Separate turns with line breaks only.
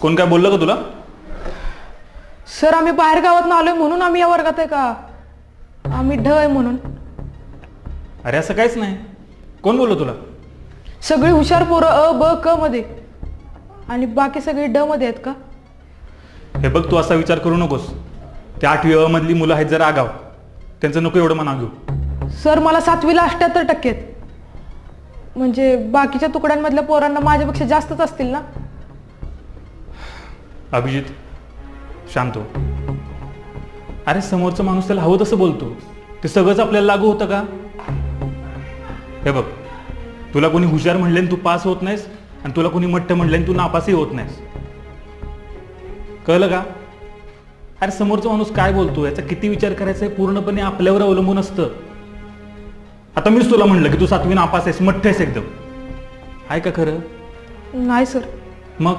कोण काय बोललं का तुला?
सर आम्ही बाहेर गावात आलोय म्हणून आम्ही या वर्गात आहे का? आम्ही ढ आहे म्हणून.
अरे असं काहीच नाही. कोण बोललं तुला?
सगळी हुशार पोरं अ ब क मध्ये. आणि बाकी सगळी ड मध्ये आहेत का?
हे बघ तू असा विचार करू नकोस. त्या आठवी अ मधली मुलं आहेत जरा आगाव. त्यांचं नको एवढं मना घेऊ.
सर मला सातवीला अठ्ठ्याहत्तर टक्के आहेत. म्हणजे बाकीच्या तुकड्यांमधल्या पोरांना माझ्यापेक्षा जास्तच असतील ना?
अभिजित शांत हो. अरे समोरचा माणूस त्याला हवं तसं बोलतो. ते सगळंच आपल्याला लागू होतं का? हे बघ तुला कोणी हुशार म्हणले तू पास होत नाहीस आणि तुला कोणी मट्ट म्हणले तू नापासही होत नाहीस. कळलं का? अरे समोरचा माणूस काय बोलतो? याचा किती विचार करायचा आहे पूर्णपणे आपल्यावर अवलंबून असतं. आता मीच तुला म्हणलं की तू सातवी नापास आहेस मठ्ठ आहेस एकदम. आहे का खरं?
नाही सर.
मग?